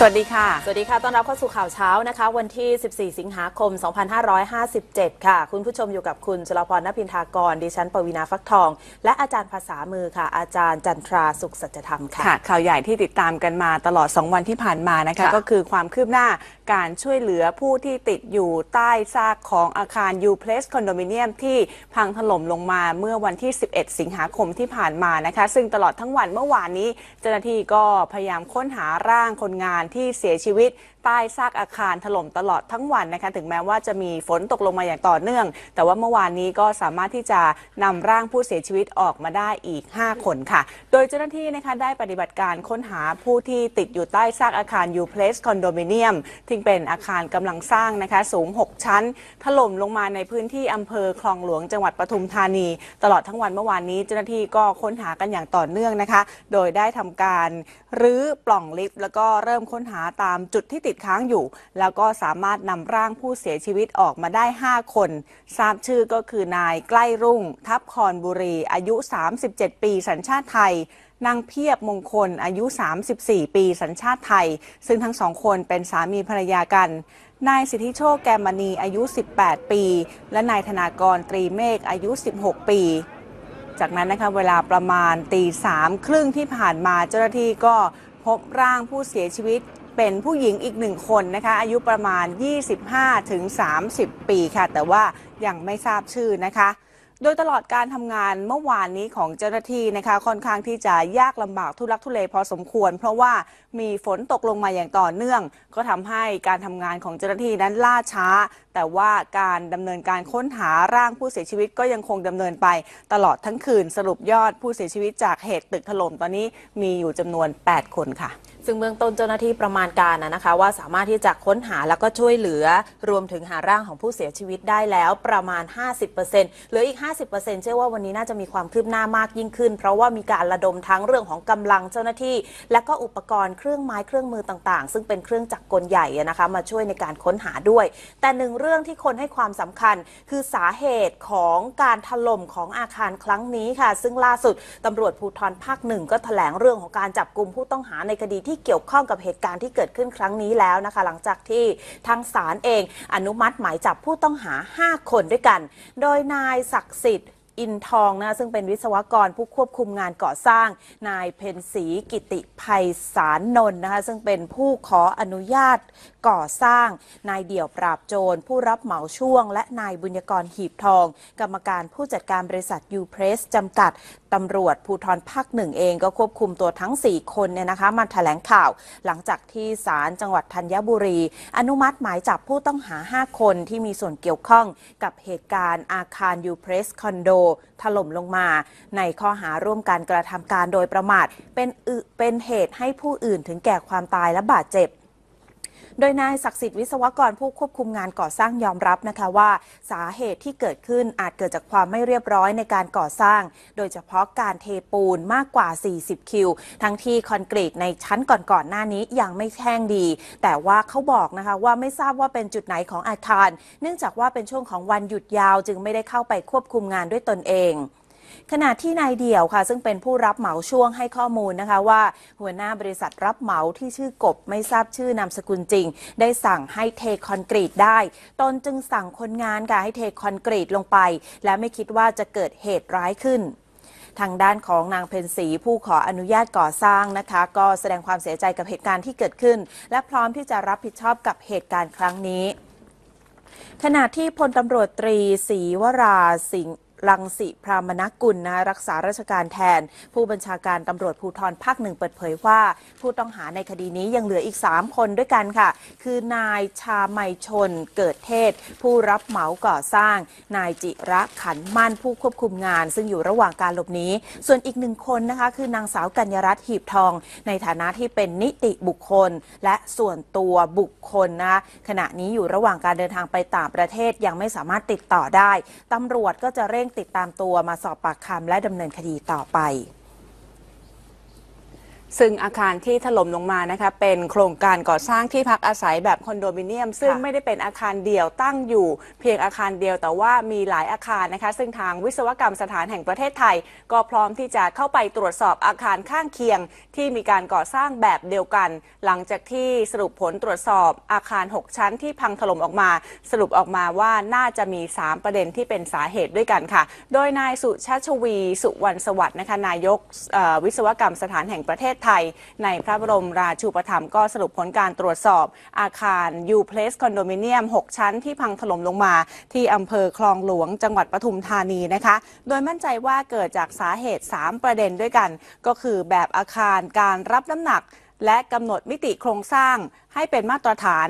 สวัสดีค่ะ สวัสดีค่ะ ต้อนรับเข้าสู่ข่าวเช้านะคะ วันที่ 14 สิงหาคม 2557 ค่ะ คุณผู้ชมอยู่กับคุณชลพรนภินทากร ดิฉันปวีนาฟักทอง และอาจารย์ภาษามือค่ะ อาจารย์จันทราสุขสัจธรรมค่ะค่ะข่าวใหญ่ที่ติดตามกันมาตลอด 2 วันที่ผ่านมานะคะค่ะก็คือความคืบหน้าการช่วยเหลือผู้ที่ติดอยู่ใต้ซากของอาคาร U Place Condominium ที่พังถล่มลงมาเมื่อวันที่ 11 สิงหาคมที่ผ่านมานะคะ ซึ่งตลอดทั้งวันเมื่อวานนี้เจ้าหน้าที่ก็พยายามค้นหาร่างคนงานที่เสียชีวิต ใต้ซากอาคารถล่มตลอดทั้งวันนะคะถึงแม้ว่าจะมีฝนตกลงมาอย่างต่อเนื่อง แต่ว่าเมื่อวานนี้ก็สามารถที่จะนำร่างผู้เสียชีวิตออกมาได้อีก 5 คนค่ะ โดยเจ้าหน้าที่นะคะได้ปฏิบัติการค้นหาผู้ที่ติดอยู่ใต้ซากอาคาร U Place Condominium ที่เป็นอาคารกำลังสร้างนะคะสูง 6 ชั้น ถล่มลงมาในพื้นที่อำเภอคลองหลวงจังหวัดปทุมธานี ตลอดทั้งวันเมื่อวานนี้เจ้าหน้าที่ก็ค้นหากันอย่างต่อเนื่องนะคะ โดยได้ทำการรื้อปล่องลิฟต์แล้วก็เริ่มค้นหาตามจุดที่ติดค้างอยู่ แล้วก็สามารถนำร่างผู้เสียชีวิตออกมาได้ 5 คน ทราบชื่อก็คือนายใกล้รุ่ง ทับคอนบุรี อายุ 37 ปีสัญชาติไทยนางเพียบมงคลอายุ 34 ปี สัญชาติไทย ซึ่งทั้งสองคนเป็นสามีภรรยากัน นายสิทธิโชคแกมมณีอายุ 18 ปี และนายธนากรตรีเมฆอายุ 16 ปี จากนั้นนะคะเวลาประมาณตีสามครึ่งที่ผ่านมาเจ้าหน้าที่ก็พบร่างผู้เสียชีวิต เป็นผู้หญิงอีกหนึ่งคนนะคะ อายุประมาณ 25-30 ปีค่ะ แต่ว่ายังไม่ทราบชื่อนะคะ โดยตลอดการทำงานเมื่อวานนี้ของเจ้าหน้าที่นะคะ ค่อนข้างที่จะยากลำบากทุลักทุเลพอสมควร เพราะว่ามีฝนตกลงมาอย่างต่อเนื่อง ก็ทำให้การทำงานของเจ้าหน้าที่นั้นล่าช้า แต่ว่าการดำเนินการค้นหาร่างผู้เสียชีวิตก็ยังคงดำเนินไปตลอดทั้งคืนสรุปยอดผู้เสียชีวิตจากเหตุตึกถล่มตอนนี้มีอยู่จำนวน 8 คนค่ะ ซึ่งเบื้องต้นเจ้าหน้าที่ประมาณการนะคะ ว่าสามารถที่จะค้นหาแล้วก็ช่วยเหลือ รวมถึงหาร่างของผู้เสียชีวิตได้แล้วประมาณ 50%เหลืออีก 50%เชื่อว่าวันนี้น่าจะมีความคืบหน้ามากยิ่งขึ้น เพราะว่ามีการระดมทั้งเรื่องของกำลังเจ้าหน้าที่ และก็อุปกรณ์เครื่องไม้เครื่องมือต่างๆ ซึ่งเป็นเครื่องจักรกลใหญ่นะคะ มาช่วยในการค้นหาด้วย แต่หนึ่งเรื่องที่คนให้ความสำคัญ คือสาเหตุของการถล่มของอาคารครั้งนี้ค่ะ ซึ่งล่าสุดตำรวจภูธรภาคหนึ่งก็แถลงเรื่องของการจับกลุ่มผู้ต้องหาในคดีที่เกี่ยวข้องกับเหตุการณ์ที่เกิดขึ้นครั้งนี้แล้วนะคะ หลังจากที่ทางศาลเองอนุมัติหมายจับผู้ต้องหา 5 คนด้วยกัน โดยนายศักดิ์สิทธิ์อินทองนะซึ่งเป็นวิศวกรผู้ควบคุมงานก่อสร้าง นายเพนศรีกิติภัยสารนนท์นะคะซึ่งเป็นผู้ขออนุญาต ก่อสร้าง นายเดี่ยวปราบโจร ผู้รับเหมาช่วง และนายบุญยกรหีบทอง กรรมการผู้จัดการบริษัทยูเพรสจำกัดตำรวจภูธรภาคหนึ่งเองก็ควบคุมตัวทั้ง 4 คนเนี่ยนะคะมาแถลงข่าว หลังจากที่ศาลจังหวัดธัญบุรี อนุมัติหมายจับผู้ต้องหา 5 คนที่มีส่วนเกี่ยวข้องกับเหตุการณ์อาคารยูเพรสคอนโดถล่มลงมา ในข้อหาร่วมการกระทำการโดยประมาทเป็นเป็นเหตุให้ผู้อื่นถึงแก่ความตายและบาดเจ็บ โดยนายศักดิ์สิทธิ์วิศวกรผู้ควบคุมงานก่อสร้างยอมรับนะคะว่า สาเหตุที่เกิดขึ้นอาจเกิดจากความไม่เรียบร้อยในการก่อสร้าง โดยเฉพาะการเทปูนมากกว่า 40 คิว ทั้งที่คอนกรีตในชั้นก่อนๆหน้านี้ยังไม่แห้งดี แต่ว่าเขาบอกนะคะว่าไม่ทราบว่าเป็นจุดไหนของอาคาร เนื่องจากว่าเป็นช่วงของวันหยุดยาวจึงไม่ได้เข้าไปควบคุมงานด้วยตนเอง ขณะที่นายเดี่ยวค่ะ ซึ่งเป็นผู้รับเหมาช่วงให้ข้อมูลนะคะว่า หัวหน้าบริษัทรับเหมาที่ชื่อกบไม่ทราบชื่อนามสกุลจริง ได้สั่งให้เทคอนกรีตได้ตนจึงสั่งคนงานค่ะให้เทคอนกรีตลงไป และไม่คิดว่าจะเกิดเหตุร้ายขึ้นทางด้านของนางเพนสีผู้ขออนุญาตก่อสร้างนะคะ ก็แสดงความเสียใจกับเหตุการณ์ที่เกิดขึ้น และพร้อมที่จะรับผิดชอบกับเหตุการณ์ครั้งนี้ ขณะที่พลตำรวจตรีศรีวราสิงห์ ลังสิพรามนกุลนะรักษาราชการแทน ผู้บัญชาการตำรวจภูธรภาคหนึ่งเปิดเผยว่า ผู้ต้องหาในคดีนี้ยังเหลืออีก 3 คนด้วยกันค่ะ คือนายชาไมชนเกิดเทศ ผู้รับเหมาก่อสร้าง นายจิระขันมั่นผู้ควบคุมงาน ซึ่งอยู่ระหว่างการหลบหนีส่วนอีกหนึ่งคนนะคะคือนางสาวกัญญรัตน์หีบทอง ในฐานะที่เป็นนิติบุคคล และส่วนตัวบุคคลนะขณะนี้อยู่ระหว่างการเดินทางไปต่างประเทศยังไม่สามารถติดต่อได้ตำรวจก็จะเร่งติดตามตัวมาสอบปากคำและดำเนินคดีต่อไป ซึ่งอาคารที่ถล่มลงมานะคะเป็นโครงการก่อสร้างที่พักอาศัยแบบคอนโดมิเนียม ซึ่งค่ะไม่ได้เป็นอาคารเดียวตั้งอยู่ เพียงอาคารเดียวแต่ว่ามีหลายอาคารนะคะ ซึ่งทางวิศวกรรมสถานแห่งประเทศไทย ก็พร้อมที่จะเข้าไปตรวจสอบอาคารข้างเคียง ที่มีการก่อสร้างแบบเดียวกัน หลังจากที่สรุปผลตรวจสอบอาคาร 6 ชั้นที่พังถล่มออกมา สรุปออกมาว่าน่าจะมี 3 ประเด็นที่เป็นสาเหตุด้วยกันค่ะ โดยนายสุชาชวีสุวรรณสวัสดิ์นะคะนายกเอ่อวิศวกรรมสถานแห่งประเทศไทย ในพระบรมราชูปถัมภ์ก็สรุปผลการตรวจสอบอาคาร U Place คอนโดมิเนียม 6 ชั้นที่พังถล่มลงมา ที่อำเภอคลองหลวงจังหวัดปทุมธานีนะคะ โดยมั่นใจว่าเกิดจากสาเหตุ 3 ประเด็นด้วยกัน ก็คือแบบอาคารการรับน้ำหนัก และกำหนดมิติโครงสร้างให้เป็นมาตรฐาน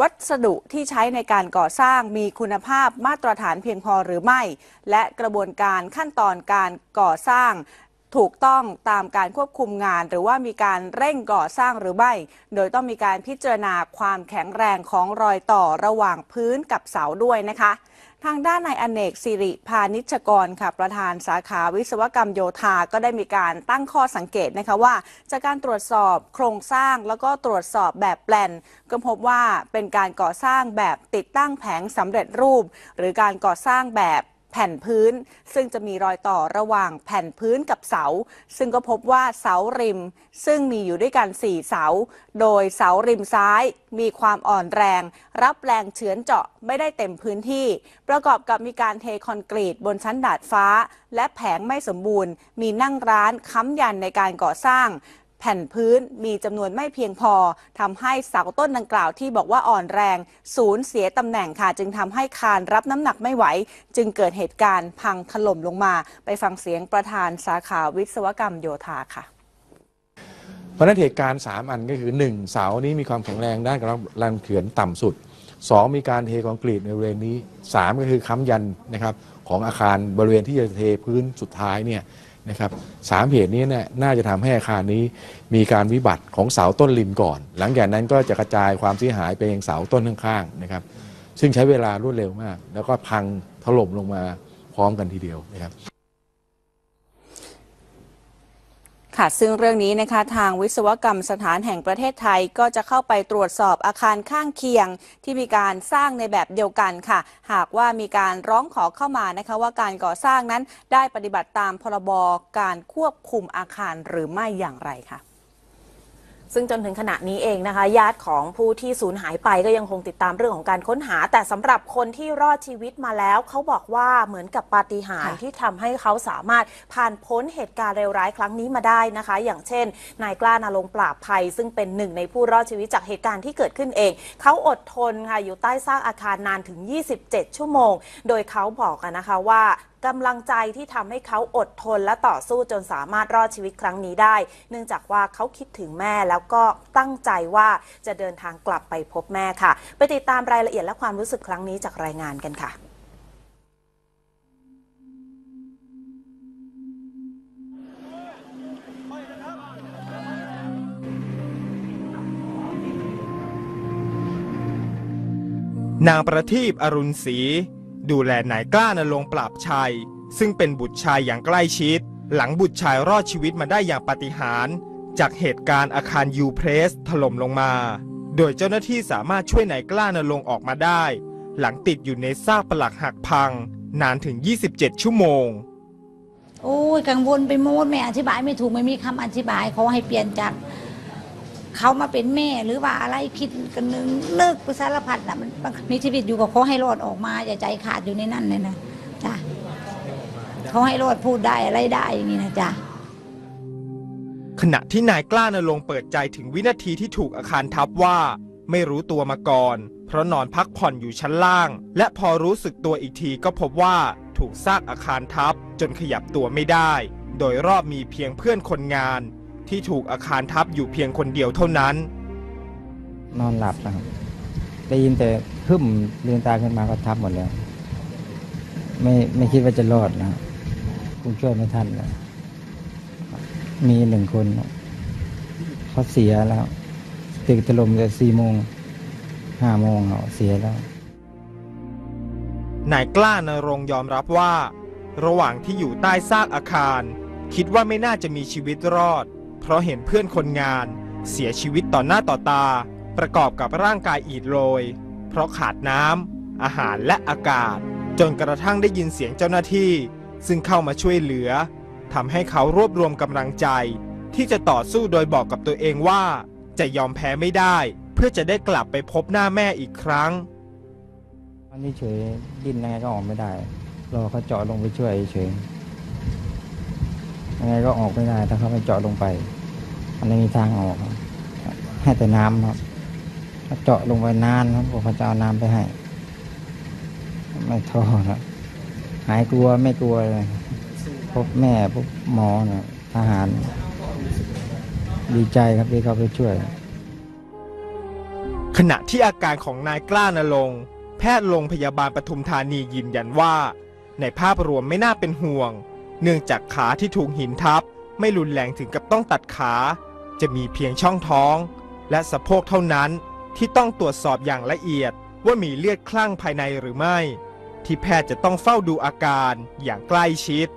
วัสดุที่ใช้ในการก่อสร้างมีคุณภาพมาตรฐานเพียงพอหรือไม่ และกระบวนการขั้นตอนการก่อสร้าง ถูกต้องตามการควบคุมงาน หรือว่ามีการเร่งก่อสร้างหรือไม่ โดยต้องมีการพิจารณาความแข็งแรงของรอยต่อระหว่างพื้นกับเสาด้วยนะคะ ทางด้านนายอเนกสิริพานิชกรค่ะประธานสาขาวิศวกรรมโยธาก็ได้มีการตั้งข้อสังเกตนะคะว่า จากการตรวจสอบโครงสร้างแล้วก็ตรวจสอบแบบแปลนก็พบว่าเป็นการก่อสร้างแบบติดตั้งแผงสำเร็จรูป หรือการก่อสร้างแบบ ผ่นพื้น ซึ่งจะมีรอยต่อระหว่างแผ่นพื้นกับเสา ซึ่งก็พบว่าเสาริม ซึ่งมีอยู่ด้วยกัน 4 เสา โดยเสาริมซ้าย มีความอ่อนแรง รับแรงเฉือนเจาะไม่ได้เต็มพื้นที่ ประกอบกับมีการเทคอนกรีตบนชั้นดาดฟ้า และแผงไม่สมบูรณ์ มีนั่งร้านค้ำยันในการก่อสร้าง แผ่นพื้นมีจำนวนไม่เพียงพอทำให้เสาต้นดังกล่าวที่บอกว่าอ่อนแรงศูนย์เสียตำแหน่งค่ะ จึงทำให้คานรับน้ำหนักไม่ไหว จึงเกิดเหตุการณ์พังถล่มลงมา ไปฟังเสียงประธานสาขาวิศวกรรมโยธาค่ะเพราะนั้นเหตุการณ์ 3 อันก็คือ 1 เสานี้มีความแข็งแรงด้านกำลังแรงเขือนต่ำสุด 2 มีการเทคอนกรีตในบริเวณนี้ 3 ก็คือค้ำยันนะครับของอาคารบริเวณที่จะเทพื้นสุดท้ายเนี่ย นะครับสามเหตุนี้เนี่ยน่าจะทำให้อาคารนี้มีการวิบัติของเสาต้นริมก่อน หลังจากนั้นก็จะกระจายความเสียหายไปยังเสาต้นข้างๆนะครับซึ่งใช้เวลารวดเร็วมาก แล้วก็พังถล่มลงมาพร้อมกันทีเดียวนะครับ ค่ะซึ่งเรื่องนี้นะคะทางวิศวกรรมสถานแห่งประเทศไทยก็จะเข้าไปตรวจสอบอาคารข้างเคียงที่มีการสร้างในแบบเดียวกันค่ะ หากว่ามีการร้องขอเข้ามานะคะ ว่าการก่อสร้างนั้นได้ปฏิบัติตามพรบการควบคุมอาคารหรือไม่อย่างไรค่ะ ซึ่งจนถึงขณะนี้เองนะคะ ญาติของผู้ที่สูญหายไปก็ยังคงติดตามเรื่องของการค้นหา แต่สำหรับคนที่รอดชีวิตมาแล้ว เขาบอกว่าเหมือนกับปาฏิหาริย์ค่ะที่ทำให้เขาสามารถผ่านพ้นเหตุการณ์เลวร้ายครั้งนี้มาได้นะคะ อย่างเช่น นายกล้านาลงค์ปราบภัย ซึ่งเป็นหนึ่งในผู้รอดชีวิตจากเหตุการณ์ที่เกิดขึ้นเอง เขาอดทนค่ะอยู่ใต้ซากอาคารนานถึง 27 ชั่วโมง โดยเขาบอกกันนะคะว่ากำลังใจที่ทำให้เขาอดทนและต่อสู้จนสามารถรอดชีวิตครั้งนี้ได้ เนื่องจากว่าเขาคิดถึงแม่แล้วก็ตั้งใจว่าจะเดินทางกลับไปพบแม่ค่ะ ไปติดตามรายละเอียดและความรู้สึกครั้งนี้จากรายงานกันค่ะนางประทีปอรุณศรี ดูแลนายกล้านรงปราบชัย ซึ่งเป็นบุตรชายอย่างใกล้ชิด หลังบุตรชายรอดชีวิตมาได้อย่างปาฏิหาริย์จากเหตุการณ์อาคารยูเพรสถล่มลงมา โดยเจ้าหน้าที่สามารถช่วยนายกล้านรงออกมาได้ หลังติดอยู่ในซากปลักหักพัง นานถึง 27 ชั่วโมง โอ้ยกังวลไปหมดไม่อธิบายไม่ถูกไม่มีคำอธิบายเขาให้เปลี่ยนจาก เขามาเป็นแม่หรือว่าอะไรคิดกันนึงเลิกไปสารพัดนะมันมีชีวิตอยู่กับเขาให้รอดออกมาอย่าใจขาดอยู่ในนั่นเลยนะจ้ะเขาให้รอดพูดได้อะไรได้อย่างนี้นะจ้ะขณะที่นายกล้านรงเปิดใจถึงวินาทีที่ถูกอาคารทับว่า ไม่รู้ตัวมาก่อน เพราะนอนพักผ่อนอยู่ชั้นล่าง และพอรู้สึกตัวอีกทีก็พบว่าถูกซากอาคารทับจนขยับตัวไม่ได้ โดยรอบมีเพียงเพื่อนคนงาน ที่ถูกอาคารทับอยู่เพียงคนเดียวเท่านั้น นอนหลับนะครับ ได้ยินแต่หึ่มลืมตาขึ้นมาก็ทับหมดแล้ว ไม่ไม่คิดว่าจะรอดนะครับคงช่วยไม่ทันแล้วมีหนึ่งคนเขาเสียแล้ว ตึกถล่มแต่สี่โมงห้าโมงเขาเสียแล้วนายกล้านรงค์ยอมรับว่า ระหว่างที่อยู่ใต้ซากอาคาร คิดว่าไม่น่าจะมีชีวิตรอด เพราะเห็นเพื่อนคนงานเสียชีวิตต่อหน้าต่อตา ประกอบกับร่างกายอิดโรย เพราะขาดน้ำอาหารและอากาศ จนกระทั่งได้ยินเสียงเจ้าหน้าที่ ซึ่งเข้ามาช่วยเหลือทำให้เขารวบรวมกำลังใจ ที่จะต่อสู้โดยบอกกับตัวเองว่า จะยอมแพ้ไม่ได้ เพื่อจะได้กลับไปพบหน้าแม่อีกครั้งอันนี้เฉยดิ้นยังไงก็ออกไม่ได้รอเขาเจาะลงไปช่วยเฉยยังไงก็ออกไม่ได้ถ้าเขาไม่เจาะลงไป ไม่มีทางออกให้แต่น้ำครับเจาะลงไปนานครับผมจะเอาน้ำไปให้ ไม่ท้อครับหายกลัวไม่กลัวเลยพบแม่พบหมอเนี่ยทหาร ดีใจครับที่เขาไปช่วย ขณะที่อาการของนายกล้านรงแพทย์โรงพยาบาลปทุมธานียืนยันว่า ในภาพรวมไม่น่าเป็นห่วง เนื่องจากขาที่ถูกหินทับ ไม่รุนแรงถึงกับต้องตัดขา จะมีเพียงช่องท้อง และสะโพกเท่านั้นที่ต้องตรวจสอบอย่างละเอียดว่ามีเลือดคลั่งภายในหรือไม่ ที่แพทย์จะต้องเฝ้าดูอาการอย่างใกล้ชิด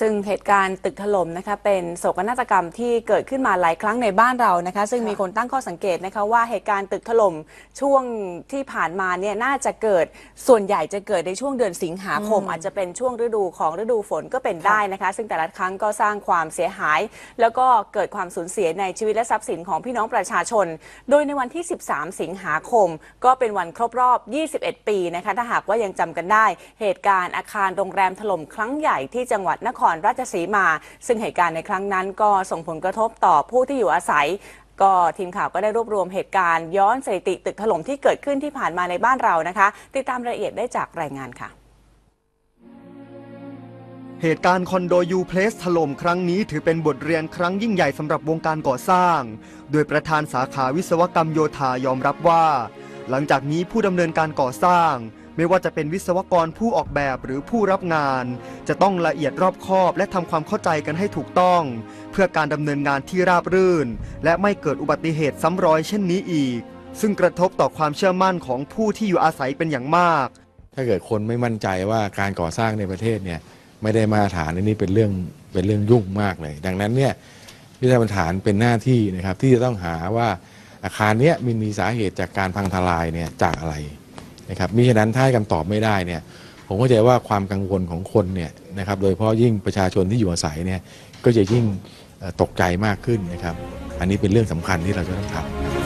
ซึ่งเหตุการณ์ตึกถล่มนะคะเป็นโศกนาฏกรรมที่เกิดขึ้นมาหลายครั้งในบ้านเรานะคะ ซึ่งมีคนตั้งข้อสังเกตนะคะว่าเหตุการณ์ตึกถล่มช่วงที่ผ่านมาเนี่ยน่าจะเกิดส่วนใหญ่จะเกิดในช่วงเดือนสิงหาคม อาจจะเป็นช่วงฤดูของฤดูฝนก็เป็นได้นะคะ ซึ่งแต่ละครั้งก็สร้างความเสียหาย แล้วก็เกิดความสูญเสียในชีวิตและทรัพย์สินของพี่น้องประชาชน โดยในวันที่ 13 สิงหาคม ก็เป็นวันครบรอบ 21 ปีนะคะถ้าหากว่ายังจำกันได้ เหตุการณ์อาคารโรงแรมถล่มครั้งใหญ่ที่จังหวัดนครราชสีมา ซึ่งเหตุการณ์ในครั้งนั้นก็ส่งผลกระทบต่อผู้ที่อยู่อาศัย ก็ทีมข่าวก็ได้รวบรวมเหตุการณ์ย้อนสถิติตึกถล่มที่เกิดขึ้นที่ผ่านมาในบ้านเรานะคะ ติดตามรายละเอียดได้จากรายงานค่ะ เหตุการณ์คอนโดยูเพลสถล่มครั้งนี้ถือเป็นบทเรียนครั้งยิ่งใหญ่สำหรับวงการก่อสร้าง โดยประธานสาขาวิศวกรรมโยธายอมรับว่า หลังจากนี้ผู้ดำเนินการก่อสร้าง ไม่ว่าจะเป็นวิศวกรผู้ออกแบบหรือผู้รับงาน จะต้องละเอียดรอบคอบและทำความเข้าใจกันให้ถูกต้อง เพื่อการดำเนินงานที่ราบรื่น และไม่เกิดอุบัติเหตุซ้ำรอยเช่นนี้อีก ซึ่งกระทบต่อความเชื่อมั่นของผู้ที่อยู่อาศัยเป็นอย่างมาก ถ้าเกิดคนไม่มั่นใจว่าการก่อสร้างในประเทศเนี่ยไม่ได้มาตรฐานอันนี้เป็นเรื่องเป็นเรื่องยุ่งมากเลย ดังนั้นเนี่ยวิทยาฐานเป็นหน้าที่นะครับที่จะต้องหาว่าอาคารเนี้ยมันมีสาเหตุจากการพังทลายเนี่ยจากอะไร นะครับมิฉะนั้นถ้าให้คำตอบไม่ได้เนี่ยผมเข้าใจว่าความกังวลของคนเนี่ยนะครับโดยเฉพาะยิ่งประชาชนที่อยู่อาศัยเนี่ยก็จะยิ่งตกใจมากขึ้นนะครับ อันนี้เป็นเรื่องสำคัญที่เราจะต้องทำ